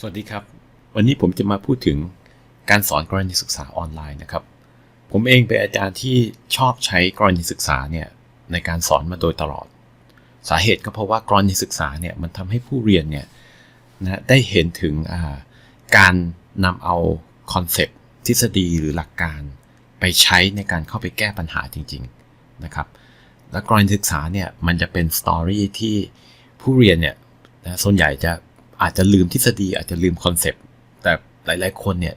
สวัสดีครับ วันนี้ผมจะมาพูดถึงการสอนกรณีศึกษาออนไลน์นะครับ ผมเองเป็นอาจารย์ที่ชอบใช้กรณีศึกษาเนี่ยในการสอนมาโดยตลอด สาเหตุก็เพราะว่ากรณีศึกษาเนี่ยมันทำให้ผู้เรียนเนี่ยนะได้เห็นถึงการนำเอาคอนเซปต์ทฤษฎีหรือหลักการไปใช้ในการเข้าไปแก้ปัญหาจริงๆนะครับ และกรณีศึกษาเนี่ยมันจะเป็นสตอรี่ที่ผู้เรียนเนี่ยนะส่วนใหญ่จะ อาจจะลืมทฤษฎีอาจจะลืมคอนเซปต์แต่หลาย ๆ คนเนี่ย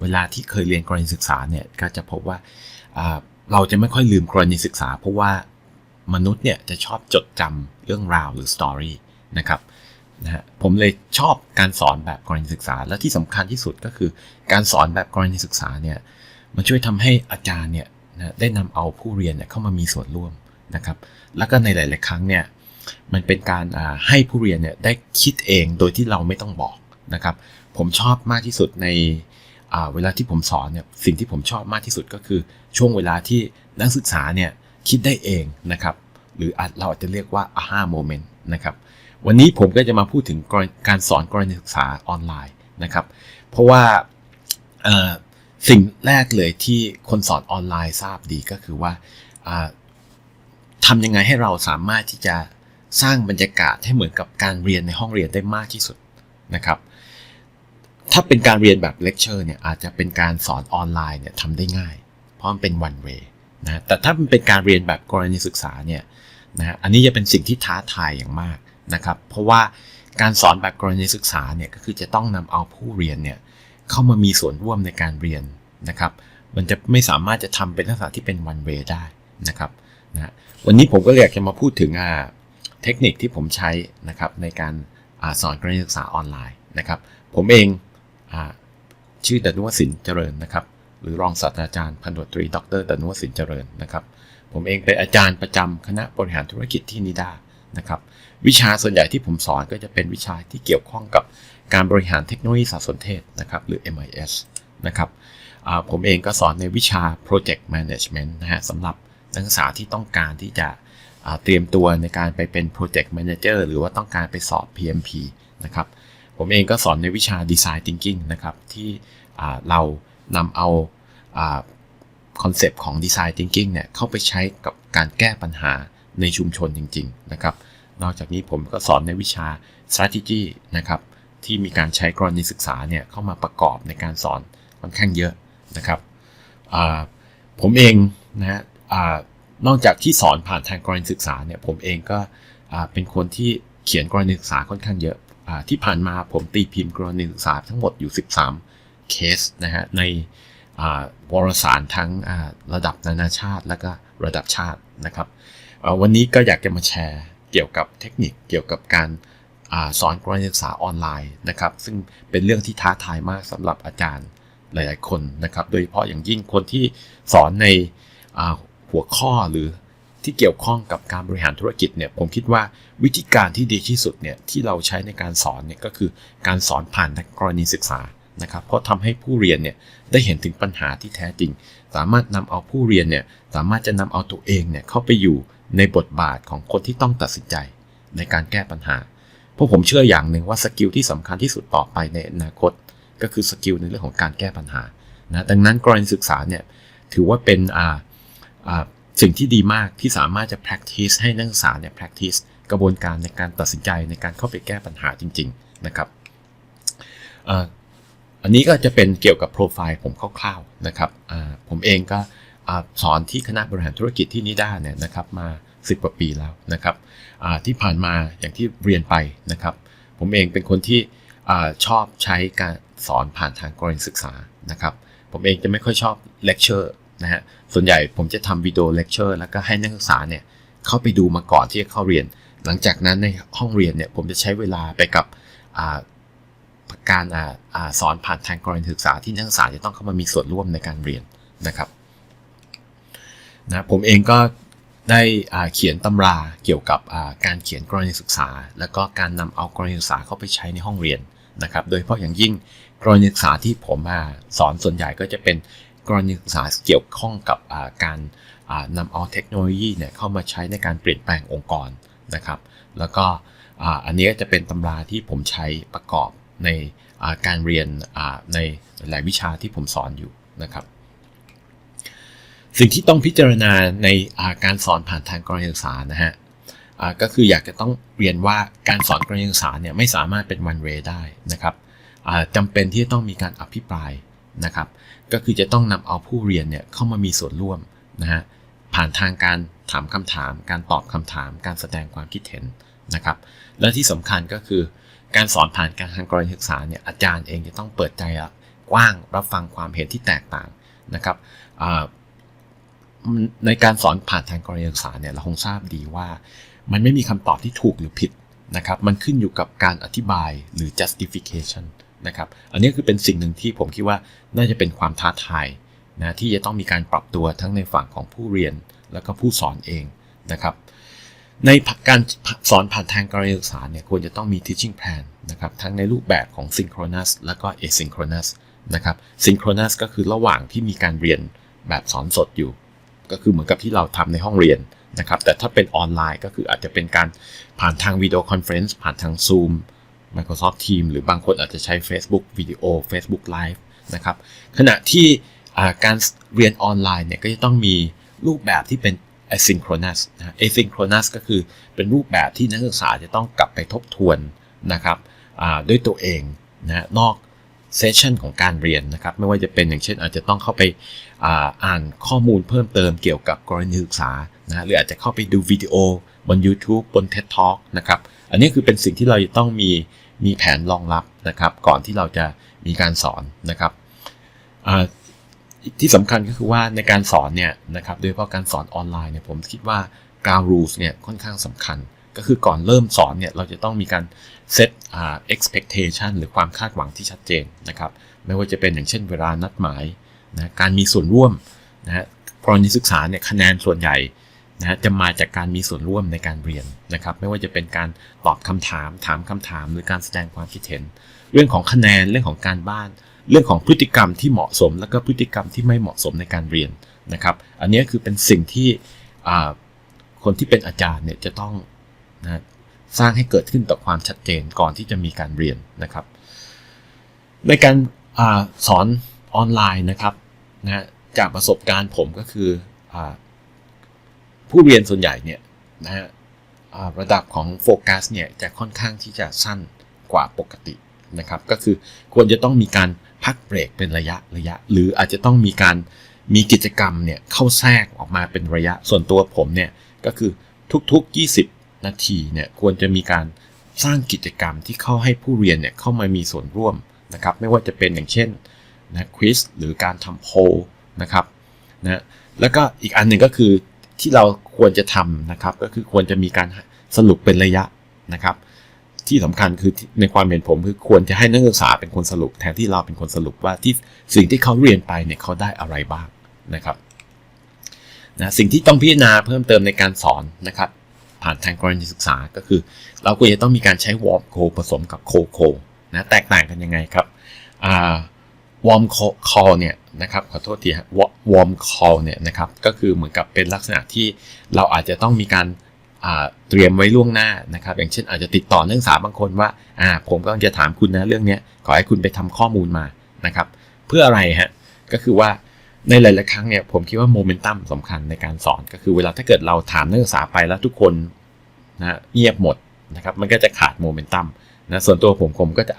เวลาที่เคยเรียนกรณีศึกษาเนี่ยก็จะพบว่าเราจะไม่ค่อยลืมกรณีศึกษา เพราะว่ามนุษย์เนี่ยจะชอบจดจำเรื่องราวหรือสตอรี่นะครับนะฮะผมเลยชอบการสอนแบบกรณีศึกษา และที่สำคัญที่สุดก็คือการสอนแบบกรณีศึกษาเนี่ยมันช่วยทำให้อาจารย์เนี่ยนะได้นำเอาผู้เรียนเนี่ยเข้ามามีส่วนร่วมนะครับ แล้วก็ในหลาย ๆ ครั้งเนี่ย มันเป็นการให้ผู้เรียนเนี่ยได้คิดเองโดยที่เราไม่ต้องบอกนะครับ ผมชอบมากที่สุดในเวลาที่ผมสอนเนี่ยสิ่งที่ผมชอบมากที่สุดก็คือช่วงเวลาที่นักศึกษาเนี่ยคิดได้เองนะครับ หรือเราอาจจะเรียกว่า aha moment นะครับ วันนี้ผมก็จะมาพูดถึงการสอนกรณีศึกษาออนไลน์นะครับ เพราะว่าสิ่งแรกเลยที่คนสอนออนไลน์ทราบดีก็คือว่าทำยังไงให้เราสามารถที่จะ สร้างบรรยากาศให้เหมือนกับการเรียนในห้องเรียนได้มากที่สุดนะครับ ถ้าเป็นการเรียนแบบเลคเชอร์เนี่ยอาจจะเป็นการสอนออนไลน์เนี่ยทำได้ง่าย เพราะมันเป็น one way นะแต่ถ้ามันเป็นการเรียนแบบกรณีศึกษาเนี่ยนะอันนี้จะเป็นสิ่งที่ท้าทายอย่างมากนะครับ เพราะว่าการสอนแบบกรณีศึกษาเนี่ยก็คือจะต้องนำเอาผู้เรียนเนี่ยเข้ามามีส่วนร่วมในการเรียนนะครับ มันจะไม่สามารถจะทำเป็นลักษณะที่เป็น one way ได้นะครับนะวันนี้ผมก็เลยอยากจะมาพูดถึงอ่า เทคนิคที่ผมใช้นะครับในการอสอนการศึกษาออนไลน์นะครับ ผมเองอชื่อดนุวสินเจริญนะครับ หรือรองศาสตราจารย์พันตรี ดรดนุวสินเจริญนะครับ ผมเองเป็นอาจารย์ประจำคณะบริหารธุรกิจที่นิดานะครับวิชาส่วนใหญ่ที่ผมสอนก็จะเป็นวิชาที่เกี่ยวข้องกับการบริหารเทคโนโลยีสารสนเทศนะครับหรือ MIS นะครับผมเองก็สอนในวิชา Project Management นะฮะสำหรับนักศึกษาที่ต้องการที่จะ เตรียมตัวในการไปเป็น Project Manager หรือว่าต้องการไปสอบ PMP นะครับ ผมเองก็สอนในวิชา Design Thinking นะครับ ที่เรานำเอาคอนเซปต์ของ Design Thinking เนี่ยเข้าไปใช้กับการแก้ปัญหาในชุมชนจริง ๆ นะครับ นอกจากนี้ผมก็สอนในวิชา strategy นะครับ ที่มีการใช้กรณีศึกษาเนี่ยเข้ามาประกอบในการสอนค่อนข้างเยอะนะครับผมเองนะฮะ นอกจากที่สอนผ่านทางกรณีศึกษาเนี่ยผมเองก็เป็นคนที่เขียนกรณีศึกษาค่อนข้างเยอะที่ผ่านมาผมตีพิมพ์กรณีศึกษาทั้งหมดอยู่ 13 เคสนะฮะในวารสารทั้งระดับนานาชาติและก็ระดับชาตินะครับวันนี้ก็อยากจะมาแชร์เกี่ยวกับเทคนิคเกี่ยวกับการสอนกรณีศึกษาออนไลน์นะครับ ซึ่งเป็นเรื่องที่ท้าทายมากสำหรับอาจารย์หลาย ๆ คนนะครับ โดยเฉพาะอย่างยิ่งคนที่สอนใน หัวข้อหรือที่เกี่ยวข้องกับการบริหารธุรกิจเนี่ยผมคิดว่าวิธีการที่ดีที่สุดเนี่ยที่เราใช้ในการสอนเนี่ยก็คือการสอนผ่านกรณีศึกษานะครับเพราะทำให้ผู้เรียนเนี่ยได้เห็นถึงปัญหาที่แท้จริง สามารถนำเอาผู้เรียนเนี่ยสามารถจะนำเอาตัวเองเนี่ยเข้าไปอยู่ในบทบาทของคนที่ต้องตัดสินใจในการแก้ปัญหาเพราะผมเชื่ออย่างหนึ่งว่าสกิลที่สำคัญที่สุดต่อไปในอนาคต ก็คือสกิลในเรื่องของการแก้ปัญหานะดังนั้นกรณีศึกษาเนี่ยถือว่าเป็นอ่า สิ่งที่ดีมากที่สามารถจะ practice ให้นักศึกษาเนี่ย practice กระบวนการในการตัดสินใจในการเข้าไปแก้ปัญหาจริง ๆ นะครับอันนี้ก็จะเป็นเกี่ยวกับโปรไฟล์ผมคร่าวๆนะครับผมเองก็สอนที่คณะบริหารธุรกิจที่นิด้าเนี่ยนะครับมา 10กว่าปีแล้วนะครับที่ผ่านมาอย่างที่เรียนไปนะครับ ผมเองเป็นคนที่ชอบใช้การสอนผ่านทางกรณีศึกษานะครับ ผมเองจะไม่ค่อยชอบเลคเชอร์ นะฮะส่วนใหญ่ผมจะทำวิดีโอเลคเชอร์แล้วก็ให้นักศึกษาเนี่ยเข้าไปดูมาก่อนที่จะเข้าเรียน หลังจากนั้นในห้องเรียนเนี่ยผมจะใช้เวลาไปกับการอสอนผ่านทางกรณีศึกษาที่นักศึกษาจะต้องเข้ามามีส่วนร่วมในการเรียนนะครับนะผมเองก็ได้เขียนตำราเกี่ยวกับการเขียนกรณีศึกษา แล้วก็การนำเอากรณีศึกษาเข้าไปใช้ในห้องเรียนนะครับ โดยเฉพาะอย่างยิ่งกรณีศึกษาที่ผมสอนส่วนใหญ่ก็จะเป็น กรณีศึกษาเกี่ยวข้องกับการนำเอาเทคโนโลยีเนี่ยเข้ามาใช้ในการเปลี่ยนแปลงองค์กรนะครับ แล้วก็อันนี้ก็จะเป็นตำราที่ผมใช้ประกอบในการเรียนในหลายวิชาที่ผมสอนอยู่นะครับ สิ่งที่ต้องพิจารณาในการสอนผ่านทางกรณีศึกษานะฮะก็คืออยากจะต้องเรียนว่าการสอนกรณีศึกษาเนี่ยไม่สามารถเป็น one way ได้นะครับจำเป็นที่จะต้องมีการอภิปราย นะครับ ก็คือจะต้องนำเอาผู้เรียนเนี่ยเข้ามามีส่วนร่วมนะฮะผ่านทางการถามคำถาม การตอบคำถาม การแสดงความคิดเห็นนะครับ และที่สำคัญก็คือการสอนผ่านการทางกรณีศึกษาเนี่ยอาจารย์เองจะต้องเปิดใจกว้างรับฟังความเห็นที่แตกต่างนะครับในการสอนผ่านทางกรณีศึกษาเนี่ยเราคงทราบดีว่า มันไม่มีคำตอบที่ถูกหรือผิดนะครับ มันขึ้นอยู่กับการอธิบายหรือ justification นะครับ อันนี้คือเป็นสิ่งหนึ่งที่ผมคิดว่าน่าจะเป็นความท้าทายนะที่จะต้องมีการปรับตัวทั้งในฝั่งของผู้เรียนแล้วก็ผู้สอนเองนะครับ ในการสอนผ่านทางการศึกษาเนี่ยควรจะต้องมี teaching plan นะครับทั้งในรูปแบบของ synchronous แล้วก็ asynchronous นะครับ synchronous ก็คือระหว่างที่มีการเรียนแบบสอนสดอยู่ ก็คือเหมือนกับที่เราทำในห้องเรียนนะครับ แต่ถ้าเป็นออนไลน์ก็คืออาจจะเป็นการผ่านทางวิดีโอคอนเฟรนซ์ผ่านทาง Zoom Microsoft Teams หรือบางคนอาจจะใช้ Facebook วิดีโอ Facebook Live นะครับ ขณะที่การเรียนออนไลน์เนี่ยก็จะต้องมีรูปแบบที่เป็น asynchronous นะ asynchronous ก็คือเป็นรูปแบบที่นักศึกษาจะต้องกลับไปทบทวนนะครับด้วยตัวเองนะนอกเซสชันของการเรียนนะครับ ไม่ว่าจะเป็นอย่างเช่นอาจจะต้องเข้าไปออ่านข้อมูลเพิ่มเติมเกี่ยวกับกรณีศึกษา นะหรืออาจจะเข้าไปดูวิดีโอบน YouTube บน TED Talk นะครับอันนี้คือเป็นสิ่งที่เราต้องมีมีแผนรองรับนะครับ ก่อนที่เราจะมีการสอนนะครับที่สำคัญก็คือว่าในการสอนเนี่ยนะครับโดยเฉพาะการสอนออนไลน์เนี่ยผมคิดว่า ground rules เนี่ยค่อนข้างสำคัญ ก็คือก่อนเริ่มสอนเนี่ยเราจะต้องมีการ set expectation หรือความคาดหวังที่ชัดเจนนะครับ ไม่ว่าจะเป็นอย่างเช่นเวลานัดหมายนะการมีส่วนร่วมนะฮะกรณีศึกษาเนี่ยคะแนนส่วนใหญ่ นะจะมาจากการมีส่วนร่วมในการเรียนนะครับ ไม่ว่าจะเป็นการตอบคำถาม ถามคำถาม หรือการแสดงความคิดเห็น เรื่องของคะแนนเรื่องของการบ้าน เรื่องของพฤติกรรมที่เหมาะสม และก็พฤติกรรมที่ไม่เหมาะสมในการเรียนนะครับ อันนี้คือเป็นสิ่งที่คนที่เป็นอาจารย์เนี่ยจะต้องนะสร้างให้เกิดขึ้นต่อความชัดเจนก่อนที่จะมีการเรียนนะครับ ในการอสอนออนไลน์นะครับนะจากประสบการณ์ผมก็คืออ ผู้เรียนส่วนใหญ่เนี่ยนะฮะระดับของโฟกัสเนี่ยจะค่อนข้างที่จะสั้นกว่าปกตินะครับก็คือควรจะต้องมีการพักเบรกเป็นระยะระยะ หรืออาจจะต้องมีการมีกิจกรรมเนี่ยเข้าแทรกออกมาเป็นระยะส่วนตัวผมเนี่ยก็คือทุกๆ 20 นาทีเนี่ยควรจะมีการสร้างกิจกรรมที่เข้าให้ผู้เรียนเนี่ยเข้ามามีส่วนร่วมนะครับไม่ว่าจะเป็นอย่างเช่นนะควิสหรือการทำโพลนะครับนะแล้วก็อีกอันหนึ่งก็คือ ที่เราควรจะทำนะครับ ก็คือควรจะมีการสรุปเป็นระยะนะครับ ที่สำคัญคือในความเห็นผมคือควรจะให้นักศึกษาเป็นคนสรุป แทนที่เราเป็นคนสรุปว่าที่สิ่งที่เขาเรียนไปเนี่ยเขาได้อะไรบ้างนะครับนะสิ่งที่ต้องพิจารณาเพิ่มเติมในการสอนนะครับ ผ่านทางกรณีศึกษาก็คือ เราควรจะต้องมีการใช้วอร์มโคผสมกับโคโคนะแตกต่างกันยังไงครับ วอร์มคอเนี่ยนะครับขอโทษทีฮะวอร์มคอเนี่ยนะครับก็คือเหมือนกับเป็นลักษณะที่เราอาจจะต้องมีการเตรียมไว้ล่วงหน้านะครับ อย่างเช่นอาจจะติดต่อนักศึกษาบางคนว่าอ่าผมก็จะถามคุณนะเรื่องนี้ขอให้คุณไปทำข้อมูลมานะครับ เพื่ออะไรฮะก็คือว่าในหลาย ๆ ครั้งเนี่ยผมคิดว่าโมเมนตัมสำคัญในการสอนก็คือเวลาถ้าเกิดเราถามนักศึกษาไปแล้วทุกคนนะเงียบหมดนะครับมันก็จะขาดโมเมนตัมนะส่วนตัวผมผมก็จะ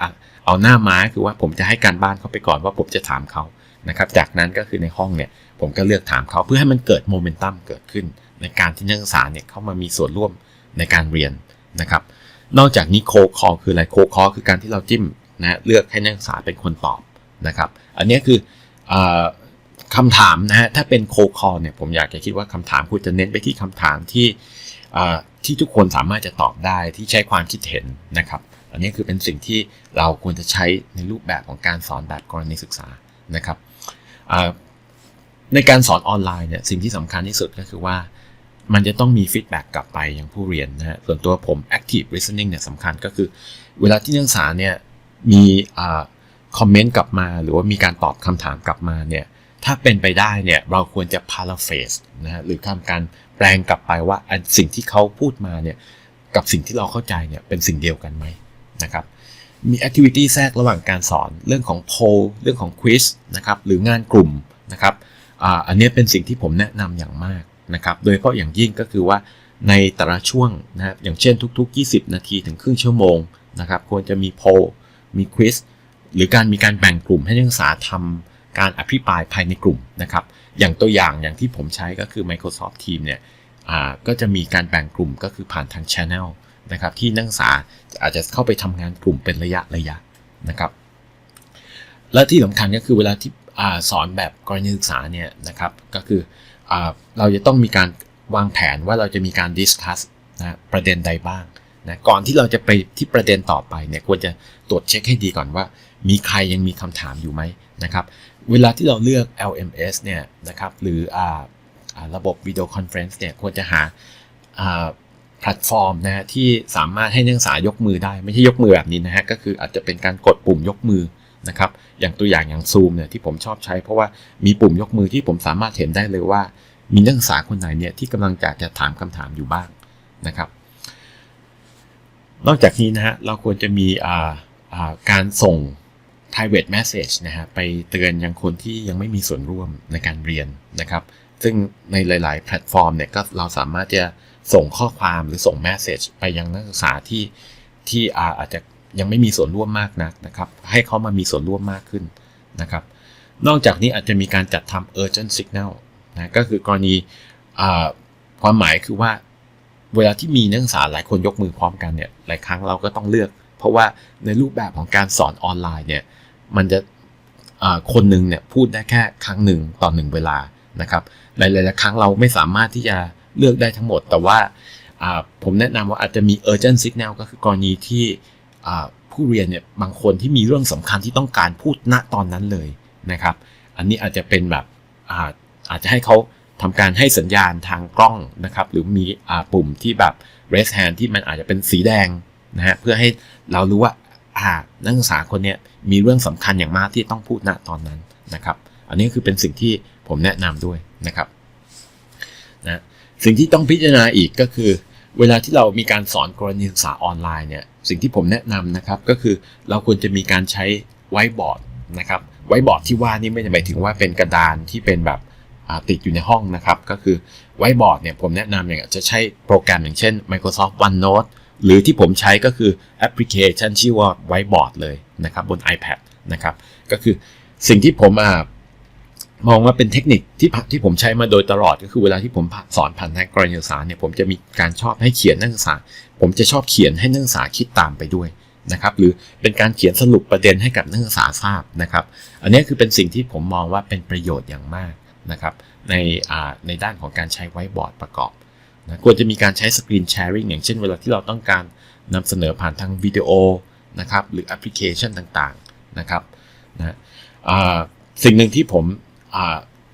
เอาหน้าม้าคือว่าผมจะให้การบ้านเขาไปก่อนว่าผมจะถามเขานะครับ จากนั้นก็คือในห้องเนี่ยผมก็เลือกถามเขาเพื่อให้มันเกิดโมเมนตัมเกิดขึ้น ในการที่นักศึกษาเนี่ยเข้ามามีส่วนร่วมในการเรียนนะครับ นอกจากนี้โคคอคืออะไรโคคอคือการที่เราจิ้มนะเลือกให้นักศึกษาเป็นคนตอบนะครับ อันนี้คืออคำถามนะฮะถ้าเป็นโคคอเนี่ยผมอยากจะคิดว่าคำถามควรจะเน้นไปที่คำถามที่ที่ทุกคนสามารถจะตอบได้ที่ใช้ความคิดเห็นนะครับ อันนี้คือเป็นสิ่งที่เราควรจะใช้ในรูปแบบของการสอนแบบกรณีศึกษานะครับในการสอนออนไลน์เนี่ยสิ่งที่สำคัญที่สุดก็คือว่า มันจะต้องมีฟีดแบ็กกลับไปยังผู้เรียนนะฮะส่วนตัวผม active listening เนี่ยสำคัญก็คือ เวลาที่นักศึกษาเนี่ยมีคอมเมนต์กลับมา หรือว่ามีการตอบคำถามกลับมาเนี่ยถ้าเป็นไปได้เนี่ยเราควรจะ paraphrase นะฮะหรือทำการแปลงกลับไปว่าสิ่งที่เขาพูดมาเนี่ยกับสิ่งที่เราเข้าใจเนี่ยเป็นสิ่งเดียวกันไหม นะครับมีแอคทิวิตี้แทรกระหว่างการสอนเรื่องของโพลเรื่องของควิสนะครับหรืองานกลุ่มนะครับอันนี้เป็นสิ่งที่ผมแนะนำอย่างมากนะครับโดยเฉพาะอย่างยิ่งก็คือว่าในแต่ละช่วงนะครับอย่างเช่นทุก ๆ 20 นาทีถึงครึ่งชั่วโมงนะครับควรจะมีโพลมีควิสหรือการมีการแบ่งกลุ่มให้นักศึกษาทำการอภิปรายภายในกลุ่มนะครับอย่างตัวอย่างอย่างที่ผมใช้ก็คือ Microsoft Teams เนี่ยอ่าก็จะมีการแบ่งกลุ่มก็คือผ่านทาง Channel นะครับที่นักศึกษาอาจจะเข้าไปทำงานกลุ่มเป็นระยะระยะนะครับและที่สำคัญก็คือเวลาที่อสอนแบบกรณีศึกษาเนี่ยนะครับก็คืออเราจะต้องมีการวางแผนว่าเราจะมีการดิสคัสนะประเด็นใดบ้างนะก่อนที่เราจะไปที่ประเด็นต่อไปเนี่ยควรจะตรวจเช็คให้ดีก่อนว่า มีใครยังมีคำถามอยู่ไหมนะครับเวลาที่เราเลือก LMS เนี่ยนะครับหรือออระบบวิดีโอคอนเฟรนซ์เนี่ยควรจะหาา แพลตฟอร์มนะฮะที่สามารถให้นักศึกษายกมือได้ ไม่ใช่ยกมือแบบนี้นะฮะก็คืออาจจะเป็นการกดปุ่มยกมือนะครับอย่างตัวอย่างอย่างซูมเนี่ยที่ผมชอบใช้ เพราะว่ามีปุ่มยกมือที่ผมสามารถเห็นได้เลยว่า มีนักศึกษาคนไหนเนี่ยที่กำลังจะจะถามคำถามอยู่บ้างนะครับ นอกจากนี้นะฮะเราควรจะมีอ่าการส่ง private message นะฮะไปเตือนยังคนที่ยังไม่มีส่วนร่วมในการเรียนนะครับ ซึ่งในหลาย ๆ แพลตฟอร์มเนี่ยก็เราสามารถจะ ส่งข้อความหรือส่ง message ไปยังนักศึกษาที่ที่อาจจะยังไม่มีส่วนร่วมมากนักนะครับ ให้เขามามีส่วนร่วมมากขึ้นนะครับ นอกจากนี้อาจจะมีการจัดทำ urgent signal นะก็คือกรณีความหมายคือว่าเวลาที่มีนักศึกษาหลายคนยกมือพร้อมกันเนี่ยหลายครั้งเราก็ต้องเลือก เพราะว่าในรูปแบบของการสอนออนไลน์เนี่ยมันจะคนหนึ่งเนี่ยพูดได้แค่ครั้งหนึ่งต่อหนึ่งเวลานะครับหลายๆครั้งเราไม่สามารถที่จะ เลือกได้ทั้งหมด แต่ว่าผมแนะนำว่าอาจจะมี urgent signal ก็คือกรณีที่ผู้เรียนเนี่ยบางคนที่มีเรื่องสำคัญที่ต้องการพูดณตอนนั้นเลยนะครับ อันนี้อาจจะเป็นแบบอาอาจจะให้เขาทำการให้สัญญาณทางกล้องนะครับ หรือมีอปุ่มที่แบบ raise hand ที่มันอาจจะเป็นสีแดงนะฮะเพื่อให้เรารู้ว่าานักศึกษาคนเนี้ยมีเรื่องสำคัญอย่างมากที่ต้องพูดณตอนนั้นนะครับ อันนี้คือเป็นสิ่งที่ผมแนะนำด้วยนะครับนะ สิ่งที่ต้องพิจารณาอีกก็คือ เวลาที่เรามีการสอนกรณีศึกษาออนไลน์เนี่ยสิ่งที่ผมแนะนำนะครับก็คือเราควรจะมีการใช้ไวบอร์ดนะครับไวบอร์ดที่ว่านี่ไม่ได้หมายถึงว่าเป็นกระดานที่เป็นแบบติดอยู่ในห้องนะครับ ก็คือไวบอร์ดเนี่ยผมแนะนำอย่างจะใช้โปรแกรมอย่างเช่น Microsoft OneNote หรือที่ผมใช้ก็คือแอปพลิเคชันชื่อว่า Whiteboard เลยนะครับบน iPad นะครับก็คือสิ่งที่ผมอ่า มองว่าเป็นเทคนิคที่ที่ผมใช้มาโดยตลอดก็คือเวลาที่ผมสอนผ่านทางกรณีศึกษาเนี่ยผมจะมีการชอบให้เขียนนักศึกษา ผมจะชอบเขียนให้นักศึกษาคิดตามไปด้วยนะครับหรือเป็นการเขียนสรุปประเด็นให้กับนักศึกษาทราบนะครับ อันนี้คือเป็นสิ่งที่ผมมองว่าเป็นประโยชน์อย่างมากนะครับในในด้านของการใช้ไวบอร์ดประกอบนะควรจะมีการใช้สกรีนแชร์ริงอย่างเช่นเวลาที่เราต้องการนำเสนอผ่านทางวิดีโอนะครับหรือแอปพลิเคชันต่างๆนะครับนะสิ่งหนึ่งที่ผม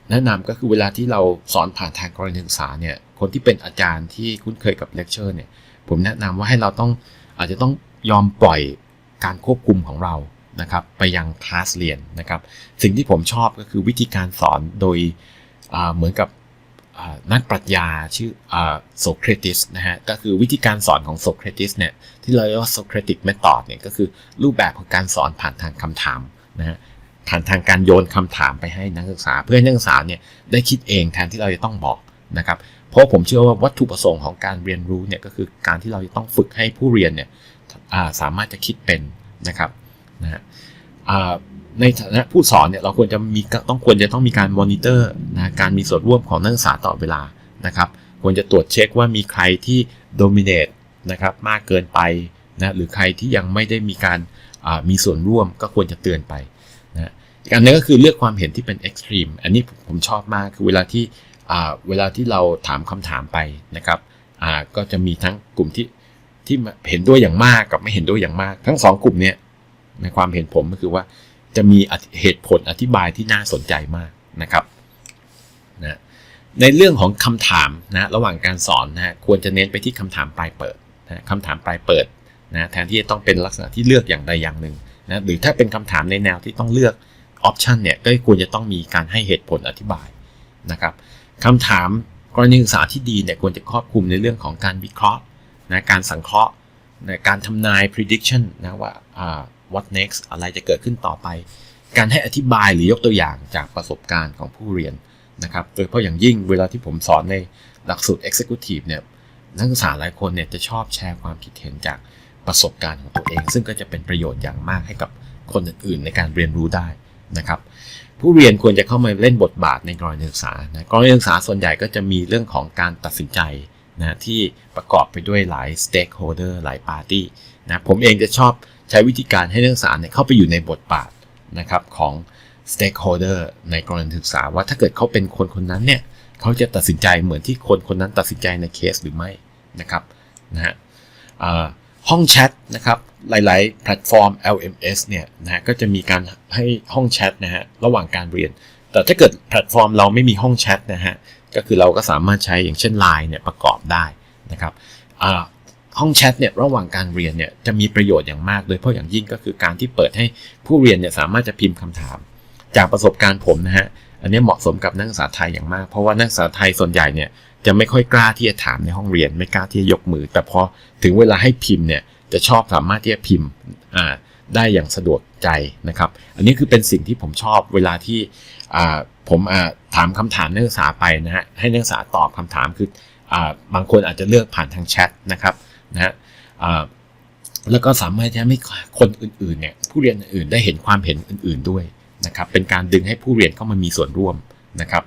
แนะนำก็คือเวลาที่เราสอนผ่านทางกรณีศึกษาเนี่ยคนที่เป็นอาจารย์ที่คุ้นเคยกับเลคเชอร์เนี่ยผมแนะนำว่าให้เราต้องอาจจะต้องยอมปล่อยการควบคุมของเรานะครับไปยังคลาสเรียนนะครับสิ่งที่ผมชอบก็คือวิธีการสอนโดยเหมือนกับนักปรัชญาชื่อโซเครติสนะฮะก็คือวิธีการสอนของโซเครติสเนี่ยที่เราเรียกว่าโซเครติกเมธอดเนี่ยก็คือรูปแบบของการสอนผ่านทางคำถามนะฮะ ผ่านทางการโยนคำถามไปให้นักศึกษา เพื่อให้นักศึกษาเนี่ยได้คิดเองแทนที่เราจะต้องบอกนะครับ เพราะผมเชื่อว่าวัตถุประสงค์ของการเรียนรู้เนี่ยก็คือการที่เราจะต้องฝึกให้ผู้เรียนเนี่ยสามารถจะคิดเป็นนะครับนะฮะในฐานะผู้สอนเนี่ยเราควรจะมีต้องควรจะต้องมีการมอนิเตอร์นะการมีส่วนร่วมของนักศึกษาต่อเวลานะครับ ควรจะตรวจเช็คว่ามีใครที่โดมิเนตนะครับมากเกินไปนะหรือใครที่ยังไม่ได้มีการมีส่วนร่วมก็ควรจะเตือนไป อีกอันนึงก็คือเลือกความเห็นที่เป็นเอ็กซ์ตรีมอันนี้ผมชอบมากคือเวลาที่เวลาที่เราถามคำถามไปนะครับก็จะมีทั้งกลุ่มที่ที่เห็นด้วยอย่างมากกับไม่เห็นด้วยอย่างมาก ทั้งสองกลุ่มเนี้ยในความเห็นผมก็คือว่าจะมีเหตุผลอธิบายที่น่าสนใจมากนะครับนะในเรื่องของคำถามนะระหว่างการสอนนะควรจะเน้นไปที่คำถามปลายเปิดนะคำถามปลายเปิดนะแทนที่จะต้องเป็นลักษณะที่เลือกอย่างใดอย่างหนึ่งนะหรือถ้าเป็นคำถามในแนวที่ต้องเลือก ออปชันเนี่ยก็ควรจะต้องมีการให้เหตุผลอธิบายนะครับคำถามกรณีศึกษาที่ดีเนี่ยควรจะครอบคลุมในเรื่องของการวิเคราะห์นะการสังเคราะห์นะการทำนาย prediction นะว่า what next อะไรจะเกิดขึ้นต่อไป การให้อธิบายหรือยกตัวอย่างจากประสบการณ์ของผู้เรียนนะครับโดยเฉพาะอย่างยิ่งเวลาที่ผมสอนในหลักสูตร Executive เนี่ยนักศึกษาหลายคนเนี่ยจะชอบแชร์ความคิดเห็นจากประสบการณ์ของตัวเอง ซึ่งก็จะเป็นประโยชน์อย่างมากให้กับคนอื่นๆในการเรียนรู้ได้ นะครับผู้เรียนควรจะเข้ามาเล่นบทบาทในกรณีศึกษานะกรณีศึกษาส่วนใหญ่ก็จะมีเรื่องของการตัดสินใจนะที่ประกอบไปด้วยหลาย stakeholder หลาย party นะผมเองจะชอบใช้วิธีการให้นักศึกษาเนี่ยเข้าไปอยู่ในบทบาทนะครับของ stakeholder ในกรณีศึกษาว่าถ้าเกิดเขาเป็นคนคนนั้นเนี่ยเขาจะตัดสินใจเหมือนที่คนคนนั้นตัดสินใจในเคสหรือไม่นะครับนะฮะห้องแชทนะครับ หลาย ๆ แพลตฟอร์ม LMS เนี่ยนะฮะก็จะมีการให้ห้องแชทนะฮะระหว่างการเรียน แต่ถ้าเกิดแพลตฟอร์มเราไม่มีห้องแชทนะฮะก็คือเราก็สามารถใช้อย่างเช่น Line เนี่ยประกอบได้นะครับห้องแชทเนี่ยระหว่างการเรียนเนี่ยจะมีประโยชน์อย่างมากโดยเฉพาะอย่างยิ่งก็คือการที่เปิดให้ผู้เรียนเนี่ยสามารถจะพิมพ์คำถาม จากประสบการณ์ผมนะฮะอันนี้เหมาะสมกับนักศึกษาไทยอย่างมาก เพราะว่านักศึกษาไทยส่วนใหญ่เนี่ยจะไม่ค่อยกล้าที่จะถามในห้องเรียน ไม่กล้าที่จะยกมือ แต่พอถึงเวลาให้พิมพ์เนี่ย จะชอบสามารถที่จะพิมพ์ได้อย่างสะดวกใจนะครับ อันนี้คือเป็นสิ่งที่ผมชอบเวลาที่ผมถามคำถามนักศึกษาไปนะฮะให้นักศึกษาตอบคำถามคือบางคนอาจจะเลือกผ่านทางแชทนะครับนะฮะแล้วก็สามารถจะให้คนอื่นๆเนี่ยผู้เรียนอื่นได้เห็นความเห็นอื่น ๆด้วยนะครับเป็นการดึงให้ผู้เรียนเข้ามามีส่วนร่วมนะครับ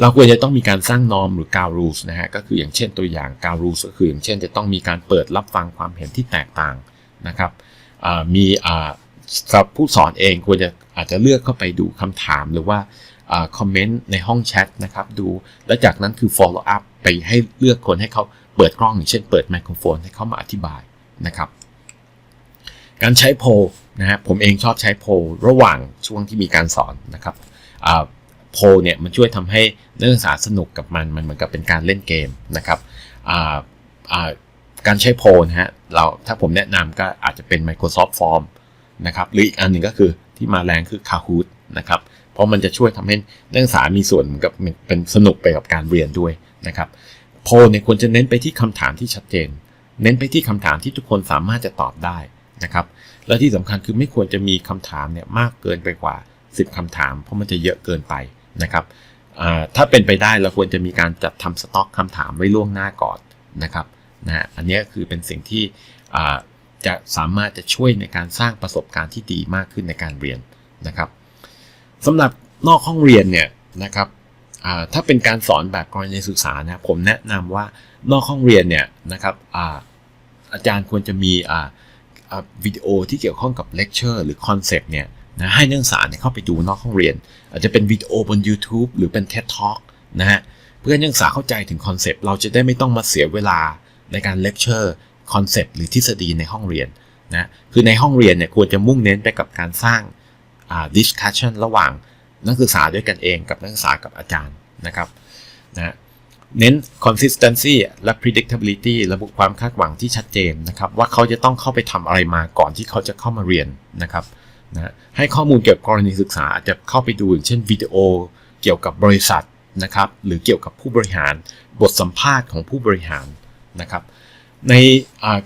เราควรจะต้องมีการสร้างนอมหรือการูสนะฮะก็คืออย่างเช่นตัวอย่างการูสก็คืออย่างเช่นจะต้องมีการเปิดรับฟังความเห็นที่แตกต่างนะครับมีสำหรับผู้สอนเองควรจะอาจจะเลือกเข้าไปดูคำถามหรือว่าคอมเมนต์ในห้องแชทนะครับดูแล้วจากนั้นคือ follow up ไปให้เลือกคนให้เขาเปิดกล้องอย่างเช่นเปิดไมโครโฟนให้เขามาอธิบายนะครับ การใช้โพลนะฮะผมเองชอบใช้โพลระหว่างช่วงที่มีการสอนนะครับ โพลเนี่ยมันช่วยทำให้นักศึกษาสนุกกับมันมันเหมือนกับเป็นการเล่นเกมนะครับการใช้โพลนะฮะเราถ้าผมแนะนำก็อาจจะเป็น Microsoft Form นะครับหรืออีกอันหนึ่งก็คือที่มาแรงคือ Kahoot นะครับเพราะมันจะช่วยทำให้นักศึกษามีส่วนเหมือนกับเป็นสนุกไปกับการเรียนด้วยนะครับโพลเนี่ยควรจะเน้นไปที่คำถามที่ชัดเจน เน้นไปที่คำถามที่ทุกคนสามารถจะตอบได้นะครับและที่สำคัญคือไม่ควรจะมีคำถามเนี่ยมากเกินไปกว่า 10คำถาม เพราะมันจะเยอะเกินไป นะครับถ้าเป็นไปได้เราควรจะมีการจัดทำสต็อกคำถามไว้ล่วงหน้าก่อนนะครับนะฮะอันนี้คือเป็นสิ่งที่จะสามารถจะช่วยในการสร้างประสบการณ์ที่ดีมากขึ้นในการเรียนนะครับสำหรับนอกห้องเรียนเนี่ยนะครับถ้าเป็นการสอนแบบกรณีศึกษานะผมแนะนำว่านอกห้องเรียนเนี่ยนะครับอาอาจารย์ควรจะมีวิดีโอที่เกี่ยวข้องกับเลคเชอร์หรือคอนเซปต์เนี่ย นะให้นักศึกษาเนี่ยเข้าไปดูนอกห้องเรียน อาจจะเป็นวิดีโอบน YouTube หรือเป็น TED Talk นะฮะเพื่อนักศึกษาเข้าใจถึงคอนเซปต์เราจะได้ไม่ต้องมาเสียเวลาในการเลคเชอร์คอนเซปต์หรือทฤษฎีในห้องเรียนนะคือในห้องเรียนเนี่ยควรจะมุ่งเน้นไปกับการสร้างอ่า discussion ระหว่างนักศึกษาด้วยกันเองกับนักศึกษากับอาจารย์นะครับนะเน้น consistency และ predictability ระบุความคาดหวังที่ชัดเจนนะครับ ว่าเขาจะต้องเข้าไปทำอะไรมาก่อนที่เขาจะเข้ามาเรียนนะครับ นะให้ข้อมูลเกี่ยวกับกรณีศึกษาอาจจะเข้าไปดูอย่างเช่นวิดีโอเกี่ยวกับบริษัทนะครับหรือเกี่ยวกับผู้บริหารบทสัมภาษณ์ของผู้บริหารนะครับใน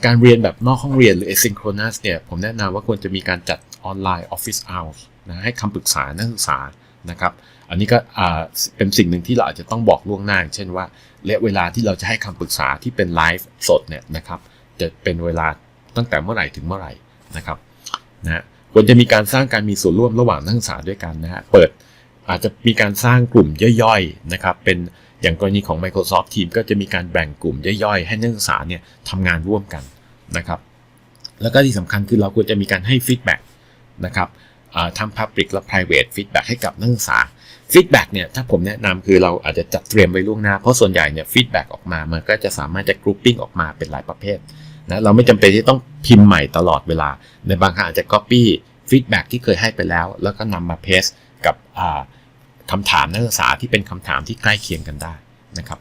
การเรียนแบบนอกห้องเรียนหรือ asynchronous เนี่ยผมแนะนำว่าควรจะมีการจัดออนไลน์ office hours นะให้คำปรึกษานักศึกษานะครับอันนี้ก็เป็นสิ่งหนึ่งที่เราอาจจะต้องบอกล่วงหน้า เช่นว่าระยะเวลาที่เราจะให้คำปรึกษาที่เป็นไลฟ์สดเนี่ยนะครับจะเป็นเวลาตั้งแต่เมื่อไหร่ถึงเมื่อไหร่นะครับนะ ควรจะมีการสร้างการมีส่วนร่วมระหว่างนักศึกษาด้วยกันนะฮะเปิดอาจจะมีการสร้างกลุ่มย่อยๆนะครับเป็นอย่างกรณีของ Microsoft Teams ก็จะมีการแบ่งกลุ่มย่อยๆ ให้นักศึกษาเนี่ยทำงานร่วมกันนะครับแล้วก็ที่สำคัญคือเราควรจะมีการให้ฟีดแบ็กนะครับทำ Public และ Private Feedback ให้กับนักศึกษาฟีดแบ็กเนี่ยถ้าผมแนะนำคือเราอาจจะจัดเตรียมไว้ล่วงหน้า เพราะส่วนใหญ่เนี่ยฟีดแบ็กออกมา มันก็จะสามารถจะกรุ๊ปปิ้งออกมาเป็นหลายประเภท นะเราไม่จำเป็นที่ต้องพิมพ์ใหม่ตลอดเวลา ในบางครั้งอาจจะ Copy ฟีดแบ็กที่เคยให้ไปแล้ว แล้วก็นำมาเพสกับคำถามนักศึกษาที่เป็นคำถามที่ใกล้เคียงกันได้นะครับ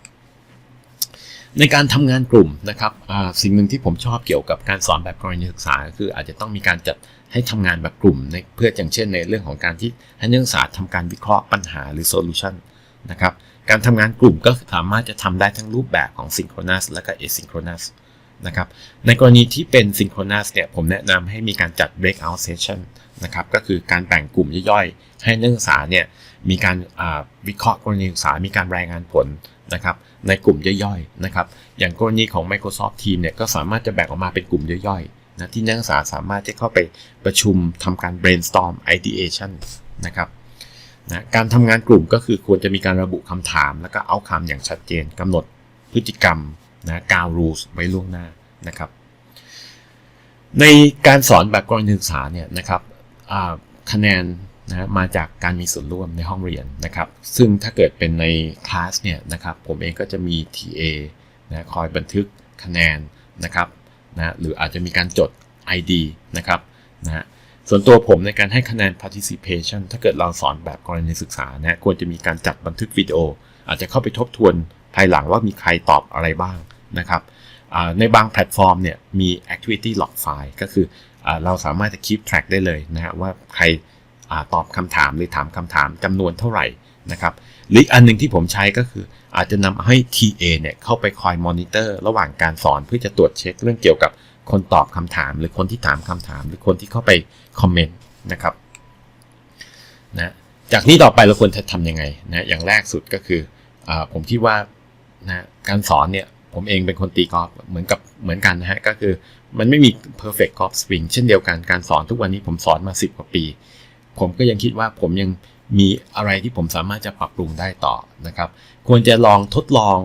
ในการทำงานกลุ่มนะครับสิ่งหนึ่งที่ผมชอบเกี่ยวกับการสอนแบบกรณีศึกษา คืออาจจะต้องมีการจัดให้ทำงานแบบกลุ่มในเพื่ออย่างเช่นในเรื่องของการที่ให้นักศึกษาทำการวิเคราะห์ปัญหาหรือโซลูชันนะครับการทำงานกลุ่มก็สามารถจะทำได้ทั้งรูปแบบของ synchronous และก็ asynchronous นะครับ ในกรณีที่เป็น synchronous เนี่ยผมแนะนำให้มีการจัด breakout session นะครับก็คือการแบ่งกลุ่มย่อยๆ ให้นักศึกษาเนี่ยมีการวิเคราะห์กรณีศึกษา มีการรายงานผลนะครับในกลุ่มย่อยๆนะครับอย่างกรณีของ Microsoft Teams เนี่ยก็สามารถจะแบ่งออกมาเป็นกลุ่มย่อยๆนะที่นักศึกษาสามารถจะเข้าไปประชุมทำการ brainstorm ideation นะครับนะการทำงานกลุ่มก็คือควรจะมีการระบุคำถาม แล้วก็เอาคำอย่างชัดเจนกำหนดพฤติกรรม นะกาว rules ไว้ล่วงหน้านะครับ ในการสอนแบบกรณีศึกษาเนี่ยนะครับคะแนนนะมาจากการมีส่วนร่วมในห้องเรียนนะครับ ซึ่งถ้าเกิดเป็นในคลาสเนี่ยนะครับผมเองก็จะมี TA นะคอยบันทึกคะแนนนะครับนะหรืออาจจะมีการจด ID นะครับนะส่วนตัวผมในการให้คะแนน participation ถ้าเกิดเราสอนแบบกรณีศึกษานะควรจะมีการจัดบันทึกวิดีโอ อาจจะเข้าไปทบทวนภายหลังว่ามีใครตอบอะไรบ้าง นะครับในบางแพลตฟอร์มเนี่ยมี activity log file ก็คืออเราสามารถจะ keep track ได้เลยนะฮะว่าใครอตอบคำถามหรือถามคำถามจำนวนเท่าไหร่นะครับหรืออันหนึ่งที่ผมใช้ก็คืออาจจะนำให้ TA เนี่ยเข้าไปคอยมอนิเตอร์ระหว่างการสอนเพื่อจะตรวจเช็คเรื่องเกี่ยวกับคนตอบคำถาม หรือคนที่ถามคำถาม หรือคนที่เข้าไปคอมเมนต์นะครับนะจากนี้ต่อไปเราควรจะทำยังไงนะอย่างแรกสุดก็คืออผมคิดว่านะการสอนเนี่ย ผมเองเป็นคนตีกอล์ฟเหมือนกับเหมือนกันนะฮะ ก็คือมันไม่มี perfect golf swing เช่นเดียวกันการสอนทุกวันนี้ผมสอนมา 10 กว่าปี ผมก็ยังคิดว่าผมยังมีอะไรที่ผมสามารถจะปรับปรุงได้ต่อนะครับ ควรจะลองทดลอง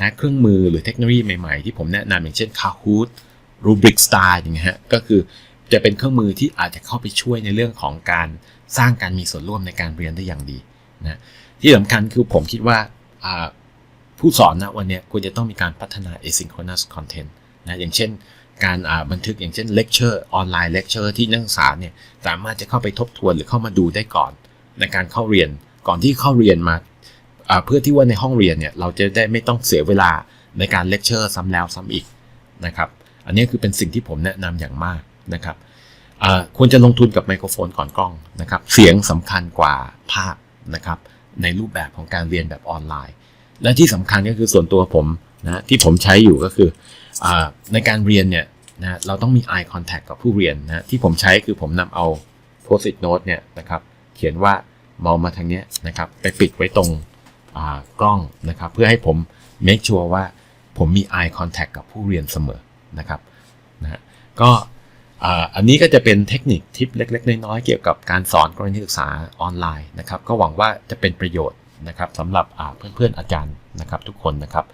นะเครื่องมือหรือเทคโนโลยีใหม่ๆ ที่ผมแนะนำอย่างเช่น Kahoot Rubrik Star อย่างเงี้ยฮะก็คือจะเป็นเครื่องมือที่อาจจะเข้าไปช่วยในเรื่องของการสร้างการมีส่วนร่วมในการเรียนได้อย่างดีนะที่สำคัญคือผมคิดว่าอ่า ผู้สอนนะวันนี้ควรจะต้องมีการพัฒนา asynchronous content นะอย่างเช่นการบันทึกอย่างเช่น lecture ออนไลน์ lecture ที่นักศึกษาเนี่ยสามารถจะเข้าไปทบทวนหรือเข้ามาดูได้ก่อน ในการเข้าเรียนก่อนที่เข้าเรียนมาเพื่อที่ว่าในห้องเรียนเนี่ยเราจะได้ไม่ต้องเสียเวลาในการ lecture ซ้ำแล้วซ้ำอีกนะครับอันนี้คือเป็นสิ่งที่ผมแนะนำอย่างมากนะครับควรจะลงทุนกับไมโครโฟนก่อนกล้องนะครับเสียงสำคัญกว่าภาพนะครับในรูปแบบของการเรียนแบบออนไลน์ และที่สำคัญก็คือส่วนตัวผมนะที่ผมใช้อยู่ก็คืออในการเรียนเนี่ยนะเราต้องมี eye contact กับผู้เรียนนะที่ผมใช้คือผมนำเอา post-it note เนี่ยนะครับเขียนว่ามองมาทางเนี้ยนะครับไปปิดไว้ตรงกล้องนะครับเพื่อให้ผม make sure ว่าผมมี eye contact กับผู้เรียนเสมอนะครับนะก็อันนี้ก็จะเป็นเทคนิคทิปเล็ก ๆ น้อยๆเกี่ยวกับการสอนกรณีศึกษาออนไลน์นะครับก็หวังว่าจะเป็นประโยชน์ นะครับสำหรับเพื่อนๆอาจารย์นะครับทุกคนนะครับ